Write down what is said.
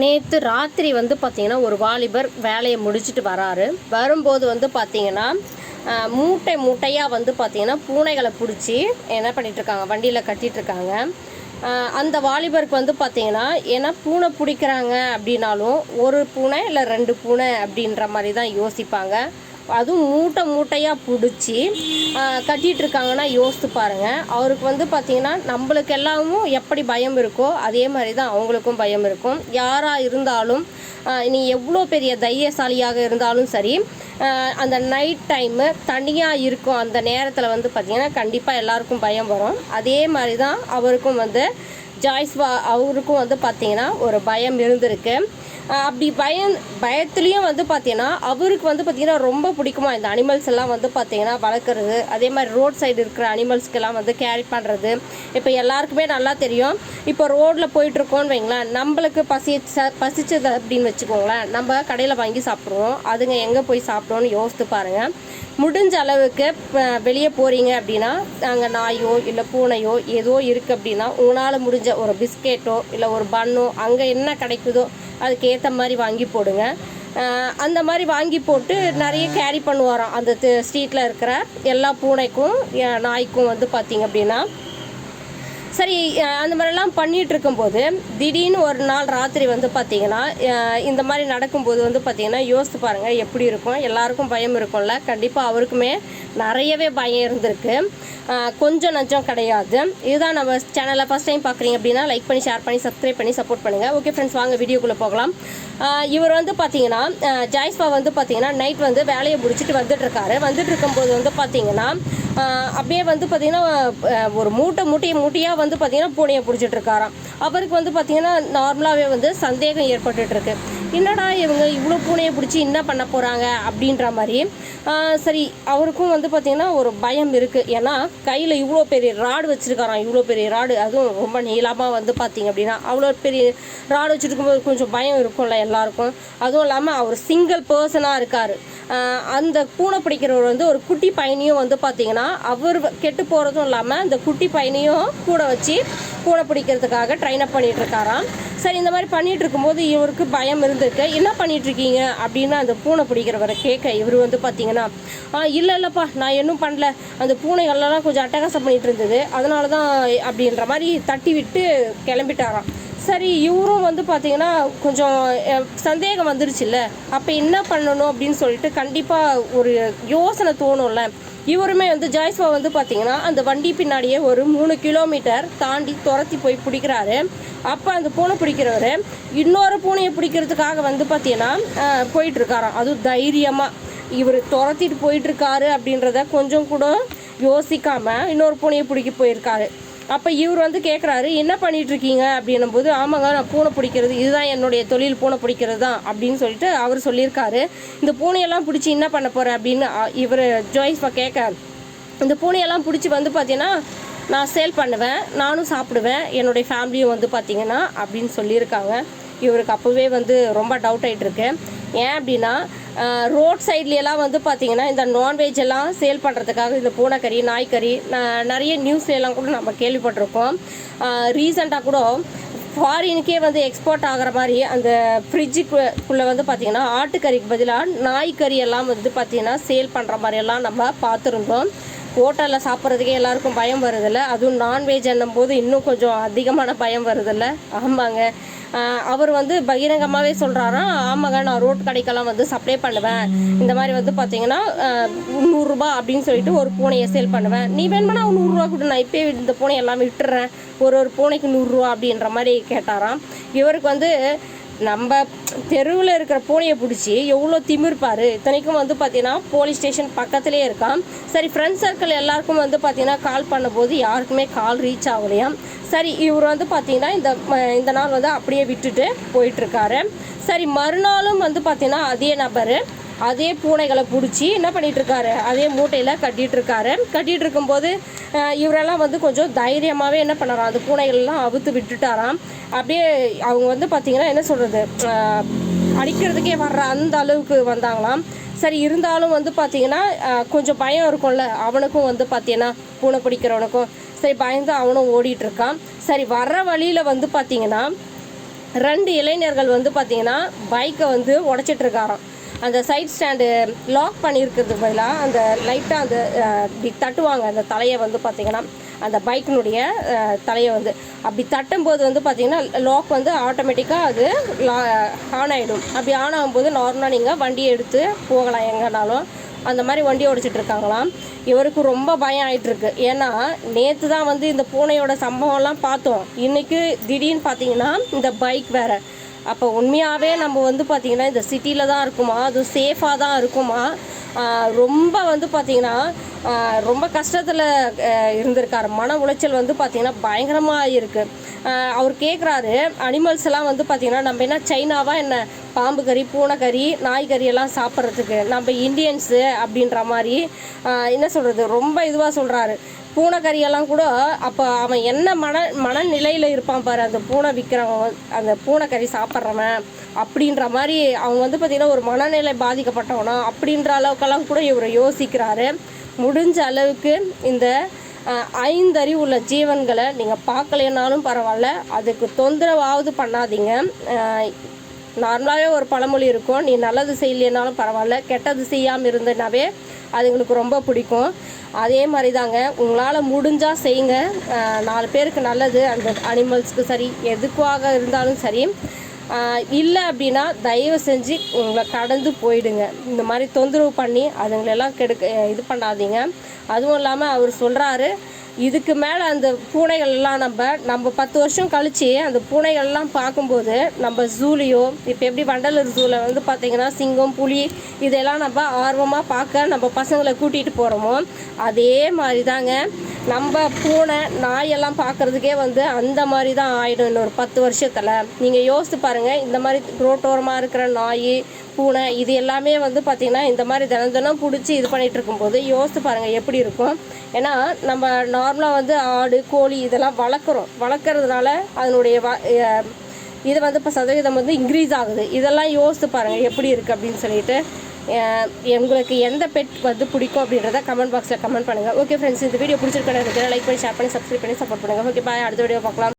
நேற்று ராத்திரி வந்து பார்த்திங்கன்னா ஒரு வாலிபர் வேலையை முடிச்சுட்டு வராரு. வரும்போது வந்து பார்த்திங்கன்னா மூட்டை மூட்டையாக வந்து பார்த்தீங்கன்னா பூனைகளை பிடிச்சி என்ன பண்ணிகிட்ருக்காங்க வண்டியில் கட்டிட்டு இருக்காங்க. அந்த வாலிபருக்கு வந்து பார்த்திங்கன்னா ஏன்னா பூனை பிடிக்கிறாங்க அப்படின்னாலும் ஒரு பூனை இல்லை ரெண்டு பூனை அப்படின்ற மாதிரி தான் யோசிப்பாங்க. அதுவும் மூட்டை மூட்டையாக பிடிச்சி கட்டிகிட்டு இருக்காங்கன்னா யோசித்து பாருங்கள் அவருக்கு வந்து பார்த்தீங்கன்னா நம்மளுக்கு எல்லாமும் எப்படி பயம் இருக்கோ அதே மாதிரி தான் அவங்களுக்கும் பயம் இருக்கும். யாராக இருந்தாலும் நீ எவ்வளோ பெரிய தைரியசாலியாக இருந்தாலும் சரி அந்த நைட் டைமு தனியாக இருக்கும் அந்த நேரத்தில் வந்து பார்த்திங்கன்னா கண்டிப்பாக எல்லாருக்கும் பயம் வரும். அதே மாதிரி தான் அவருக்கும் வந்து ஜாய்ஸ் அவருக்கும் வந்து பார்த்திங்கன்னா ஒரு பயம் இருந்திருக்கு. அப்படி பயம் பயத்துலேயும் வந்து பார்த்தீங்கன்னா அவருக்கு வந்து பார்த்தீங்கன்னா ரொம்ப பிடிக்குமா? இந்த அனிமல்ஸ் எல்லாம் வந்து பார்த்தீங்கன்னா வளர்க்குறது அதே மாதிரி ரோட் சைடு இருக்கிற அனிமல்ஸ்க்கெல்லாம் வந்து கேரி பண்ணுறது இப்போ எல்லாருக்குமே நல்லா தெரியும். இப்போ ரோட்டில் போயிட்டுருக்கோன்னு வைங்களேன் நம்மளுக்கு பசி பசிச்சது அப்படின்னு வச்சுக்கோங்களேன் நம்ம கடையில் வாங்கி சாப்பிடுவோம் அதுங்க எங்கே போய் சாப்பிடுவோன்னு யோசித்து பாருங்கள் முடிஞ்ச அளவுக்கு வெளியே போகிறீங்க அப்படின்னா அங்கே நாயோ இல்லை பூனையோ ஏதோ இருக்குது அப்படின்னா உங்களால் முடிஞ்ச ஒரு பிஸ்கெட்டோ இல்லை ஒரு பன்னோ அங்கே என்ன கிடைக்குதோ அதுக்கு ஏற்ற மாதிரி வாங்கி போடுங்க. அந்த மாதிரி வாங்கி போட்டு நிறைய கேரி பண்ணுவாராம். அந்த ஸ்ட்ரீட்டில் இருக்கிற எல்லா பூனைக்கும் நாய்க்கும் வந்து பார்த்தீங்க அப்படின்னா. சரி அந்த மாதிரிலாம் பண்ணிகிட்டு இருக்கும்போது திடீர்னு ஒரு நாள் ராத்திரி வந்து பார்த்தீங்கன்னா இந்த மாதிரி நடக்கும்போது வந்து பார்த்தீங்கன்னா யோசித்து பாருங்கள் எப்படி இருக்கும்? எல்லாருக்கும் பயம் இருக்கும்ல. கண்டிப்பாக அவருக்குமே நிறையவே பயம் இருந்திருக்கு. கொஞ்சம் நஞ்சம் கிடையாது. இதுதான் நம்ம சேனலை ஃபஸ்ட் டைம் பார்க்குறீங்க அப்படின்னா லைக் பண்ணி ஷேர் பண்ணி சப்ஸ்கிரைப் பண்ணி சப்போர்ட் பண்ணுங்கள் ஓகே ஃப்ரெண்ட்ஸ் வாங்க வீடியோக்குள்ளே போகலாம். இவர் வந்து பார்த்தீங்கன்னா ஜாய்ஸ்பா வந்து பார்த்தீங்கன்னா நைட் வந்து வேலையை முடிச்சுட்டு வந்துட்டு இருக்காரு வந்துட்டு இருக்கும்போது வந்து பார்த்தீங்கன்னா அப்படியே வந்து பார்த்தீங்கன்னா ஒரு மூட்டை மூட்டையை மூட்டையாக வந்து பார்த்தீங்கன்னா பூனையை பிடிச்சிட்டு இருக்காராம் அவருக்கு வந்து பார்த்தீங்கன்னா நார்மலாகவே வந்து சந்தேகம் ஏற்பட்டுருக்கு என்னடா இவங்க இவ்வளோ பூனையை பிடிச்சி என்ன பண்ண போகிறாங்க அப்படின்ற மாதிரி சரி அவருக்கும் வந்து பார்த்திங்கன்னா ஒரு பயம் இருக்குது ஏன்னா கையில் இவ்வளோ பெரிய ராடு வச்சுருக்காராம் இவ்வளோ பெரிய ராடு. அதுவும் ரொம்ப நீளமாக வந்து பார்த்திங்க அப்படின்னா அவ்வளோ பெரிய ராடு வச்சுருக்கும்போது கொஞ்சம் பயம் இருக்கும்ல எல்லாருக்கும். அதுவும் இல்லாமல் அவர் சிங்கிள் பர்சனாக இருக்கார். அந்த பூனை பிடிக்கிறவர் வந்து ஒரு குட்டி பயணியும் வந்து பார்த்திங்கன்னா அவர் கெட்டு போகிறதும் இல்லாமல் அந்த குட்டி பயணியும் கூட வச்சு பூனை பிடிக்கிறதுக்காக ட்ரைன் அப் பண்ணிட்டு இருக்காராம் சரி இந்த மாதிரி பண்ணிட்டு இருக்கும்போது இவருக்கு பயம் இருந்திருக்கு. என்ன பண்ணிட்டு இருக்கீங்க அப்படின்னு அந்த பூனை பிடிக்கிறவரை கேட்க இவர் வந்து பார்த்தீங்கன்னா "ஆ, இல்லை இல்லைப்பா நான் இன்னும் பண்ணல. அந்த பூனைகள்லாம் கொஞ்சம் அட்டகாசம் பண்ணிட்டு இருந்தது அதனால தான் அப்படின்ற மாதிரி தட்டி விட்டு கிளம்பிட்டாராம். சரி இவரும் வந்து பார்த்தீங்கன்னா கொஞ்சம் சந்தேகம் வந்துருச்சுல்ல. அப்போ என்ன பண்ணணும்? அப்படின்னு சொல்லிட்டு கண்டிப்பாக ஒரு யோசனை தோணும்ல. இவருமே வந்து ஜாய்ஸ்வா வந்து பார்த்தீங்கன்னா அந்த வண்டி பின்னாடியே ஒரு மூணு கிலோமீட்டர் தாண்டி துரத்தி போய் பிடிக்கிறாரு. அப்போ அந்த பூனை பிடிக்கிறவர் இன்னொரு பூனையை பிடிக்கிறதுக்காக வந்து பார்த்தீங்கன்னா போயிட்டுருக்காராம். அதுவும் தைரியமாக இவர் துரத்திட்டு போயிட்டுருக்காரு அப்படின்றத கொஞ்சம் கூட யோசிக்காமல் இன்னொரு பூனையை பிடிக்க போயிருக்காரு. அப்போ இவர் வந்து கேட்குறாரு என்ன பண்ணிட்டு இருக்கீங்க அப்படின்னும் போது ஆமாங்க நான் பூனை பிடிக்கிறது இதுதான் என்னுடைய தொழில் பூனை பிடிக்கிறது தான் அப்படின்னு சொல்லிட்டு அவர் சொல்லியிருக்காரு. இந்த பூனையெல்லாம் பிடிச்சி என்ன பண்ண போகிறேன் அப்படின்னு இவர் ஜோய்ஸ்பா கேட்க இந்த பூனையெல்லாம் பிடிச்சி வந்து பார்த்தீங்கன்னா நான் சேல் பண்ணுவேன் நானும் சாப்பிடுவேன் என்னுடைய ஃபேமிலியும் வந்து பார்த்தீங்கன்னா அப்படின்னு சொல்லியிருக்காங்க. இவருக்கு அப்போவே வந்து ரொம்ப டவுட் ஆகிட்டு இருக்கு ஏன் அப்படின்னா ரோட் சைட்லையெல்லாம் வந்து பார்த்தீங்கன்னா இந்த நான்வெஜ் எல்லாம் சேல் பண்ணுறதுக்காக இந்த பூனைக்கறி நாய்க்கறி நிறைய நியூஸ்லாம் கூட நம்ம கேள்விப்பட்டிருக்கோம். ரீசெண்டாக கூட ஃபாரினுக்கே வந்து எக்ஸ்போர்ட் ஆகிற மாதிரி அந்த ஃப்ரிட்ஜுக்குள்ளே வந்து பார்த்திங்கன்னா ஆட்டுக்கறிக்கு பதிலாக நாய்க்கறி எல்லாம் வந்து பார்த்திங்கன்னா சேல் பண்ணுற மாதிரியெல்லாம் நம்ம பார்த்துருந்தோம். ஹோட்டலில் சாப்பிட்றதுக்கே எல்லாருக்கும் பயம் வருதில்ல. அதுவும் நான்வெஜ் போது இன்னும் கொஞ்சம் அதிகமான பயம் வருதில்ல. ஆமாங்க. அவர் வந்து பகிரங்கமாகவே சொல்கிறாராம் ஆமாங்க நான் ரோட் கடைக்கெல்லாம் வந்து சப்ளை பண்ணுவேன். இந்த மாதிரி வந்து பார்த்தீங்கன்னா நூறுரூபா அப்படின்னு சொல்லிட்டு ஒரு பூனையை சேல் பண்ணுவேன். நீ வேணுமானா நூறுரூவா கொடு நான் இப்போயே இந்த பூனை எல்லாம் விட்டுறேன். ஒரு ஒரு பூனைக்கு நூறுரூவா அப்படின்ற மாதிரி கேட்டாராம். இவருக்கு வந்து நம்ம தெருவில் இருக்கிற பூனையை பிடிச்சி எவ்வளோ திமிர்ப்பார் இத்தனைக்கும் வந்து பார்த்தீங்கன்னா போலீஸ் ஸ்டேஷன் பக்கத்துலேயே இருக்கான். சரி ஃப்ரெண்ட்ஸ் சர்க்கிள் எல்லாருக்கும் வந்து பார்த்தீங்கன்னா கால் பண்ணும்போது யாருக்குமே கால் ரீச் ஆகலையாம் சரி இவர் வந்து பார்த்தீங்கன்னா இந்த இந்த நாள் வந்து அப்படியே விட்டுட்டு போயிட்டுருக்காரு சரி மறுநாளும் வந்து பார்த்தீங்கன்னா அதே நபர் அதே பூனைகளை பிடிச்சி என்ன பண்ணிட்டு இருக்காரு அதே மூட்டையில் கட்டிட்டு இருக்காரு கட்டிட்டு இருக்கும்போது இவரெல்லாம் வந்து கொஞ்சம் தைரியமாகவே என்ன பண்ணாராம் அந்த பூனைகள்லாம் அவுத்து விட்டுட்டாராம். அப்படியே அவங்க வந்து பார்த்தீங்கன்னா என்ன சொல்கிறது அடிக்கிறதுக்கே வர்ற அந்த அளவுக்கு வந்தாங்களாம். சரி இருந்தாலும் வந்து பார்த்தீங்கன்னா கொஞ்சம் பயம் இருக்கும்ல. அவனுக்கும் வந்து பார்த்தீங்கன்னா பூனை பிடிக்கிறவனுக்கும். சரி பயந்து அவனும் ஓடிட்டு இருக்கான் சரி வர்ற வழியில் வந்து பார்த்தீங்கன்னா ரெண்டு இளைஞர்கள் வந்து பார்த்தீங்கன்னா பைக்கை வந்து உடச்சிட்டு இருக்காராம் அந்த சைட் ஸ்டாண்டு லாக் பண்ணியிருக்கிறதுக்கு பதிலாக அந்த லைட்டாக அந்த இப்படி தட்டுவாங்க. அந்த தலையை வந்து பார்த்தீங்கன்னா அந்த பைக்கினுடைய தலையை வந்து. அப்படி தட்டும்போது வந்து பார்த்தீங்கன்னா லாக் வந்து ஆட்டோமேட்டிக்காக அது ஆன் ஆகிடும் அப்படி ஆன் ஆகும்போது நார்மலாக நீங்கள் வண்டியை எடுத்து போகலாம். எங்கேனாலும் அந்த மாதிரி வண்டி ஓடிச்சிட்டு இருக்காங்களாம். இவருக்கு ரொம்ப பயம் ஆயிட்டுருக்கு. ஏன்னா நேற்று தான் வந்து இந்த பூனையோட சம்பவம்லாம் பார்த்தோம். இன்னைக்கு திடீர்னு பார்த்தீங்கன்னா இந்த பைக் வேறு. அப்போ உண்மையாகவே நம்ம வந்து பார்த்திங்கன்னா இந்த சிட்டியில் தான் இருக்குமா? அதுவும் சேஃபாக தான் இருக்குமா? ரொம்ப வந்து பார்த்திங்கன்னா ரொம்ப கஷ்டத்தில் இருந்திருக்கார். மன உளைச்சல் வந்து பார்த்திங்கன்னா பயங்கரமாக இருக்குது அவர் கேட்குறாரு அனிமல்ஸ் எல்லாம் வந்து பார்த்திங்கன்னா நம்ம என்ன சைனாவா என்ன? பாம்பு கறி பூனைக்கறி நாய்க்கறி எல்லாம் சாப்பிட்றதுக்கு நம்ம இந்தியன்ஸு அப்படின்ற மாதிரி என்ன சொல்கிறது ரொம்ப இதுவாக சொல்கிறாரு பூனைக்கறியெல்லாம் கூட அப்போ அவன் என்ன மன மனநிலையில் இருப்பான் பாரு அந்த பூனை விற்கிறவன் அந்த பூனைக்கறி சாப்பிட்றவன் அப்படின்ற மாதிரி அவன் வந்து பார்த்திங்கன்னா ஒரு மனநிலை பாதிக்கப்பட்டவனா அப்படின்ற அளவுக்கெல்லாம் கூட இவர் யோசிக்கிறாரு. முடிஞ்ச அளவுக்கு இந்த ஐந்தறி உள்ள ஜீவன்களை நீங்கள் பார்க்கலைனாலும் பரவாயில்ல. அதுக்கு தொந்தரவாவது பண்ணாதீங்க. நார்மலாகவே ஒரு பழமொழி இருக்கும். நீ நல்லது செய்யலைனாலும் பரவாயில்ல. கெட்டது செய்யாமல் இருந்தனாவே அதுங்களுக்கு ரொம்ப பிடிக்கும். அதே மாதிரி தாங்க உங்களால் முடிஞ்சால் செய்யுங்க. நாலு பேருக்கு நல்லது. அந்த அனிமல்ஸ்க்கு சரி எதுக்காக இருந்தாலும் சரி. இல்லை அப்படின்னா தயவு செஞ்சு உங்களை கடந்து போயிடுங்க. இந்த மாதிரி தொந்தரவு பண்ணி அதுங்களெல்லாம் கெடுக்க இது பண்ணாதீங்க. அதுவும் இல்லாமல் அவர் சொல்கிறாரு இதுக்கு மேலே அந்த பூனைகள் எல்லாம் நம்ம நம்ம பத்து வருஷம் கழித்து அந்த பூனைகள்லாம் பார்க்கும்போது நம்ம ஜூலையோ இப்போ எப்படி வண்டலூர் ஜூவில் வந்து பார்த்திங்கன்னா சிங்கம் புலி இதெல்லாம் நம்ம ஆர்வமாக பார்க்க நம்ம பசங்களை கூட்டிகிட்டு போகிறோமோ அதே மாதிரி தாங்க நம்ம பூனை நாயெல்லாம் பார்க்குறதுக்கே வந்து அந்த மாதிரி தான் ஆகிடும் இன்னொரு பத்து வருஷத்தில். நீங்கள் யோசித்து பாருங்கள் இந்த மாதிரி ரோட்டோரமாக இருக்கிற நாய் பூனை இது எல்லாமே வந்து பார்த்திங்கன்னா இந்த மாதிரி தினம் தினம் பிடிச்சி இது பண்ணிகிட்டு இருக்கும்போது யோசித்து பாருங்கள் எப்படி இருக்கும். ஏன்னா நம்ம நார்மலாக வந்து ஆடு கோழி இதெல்லாம் வளர்க்குறோம். வளர்க்குறதுனால அதனுடைய வ இது வந்து இப்போ சதவீதம் வந்து இன்க்ரீஸ் ஆகுது. இதெல்லாம் யோசித்து பாருங்கள் எப்படி இருக்குது அப்படின்னு சொல்லிட்டு. எங்களுக்கு உங்களுக்கு எந்த பெட் வந்து பிடிக்கும் அப்படின்றத கமெண்ட் பாக்ஸில் கமெண்ட் பண்ணுங்கள் ஓகே ஃப்ரெண்ட்ஸ் இந்த வீடியோ பிடிச்சிருக்கேன் லைக் பண்ணி ஷேர் பண்ணி சப்ஸ்கிரைப் பண்ணி சப்போர்ட் பண்ணுங்கள் ஓகே பாய் அடுத்த வீடியோ பார்க்கலாம்.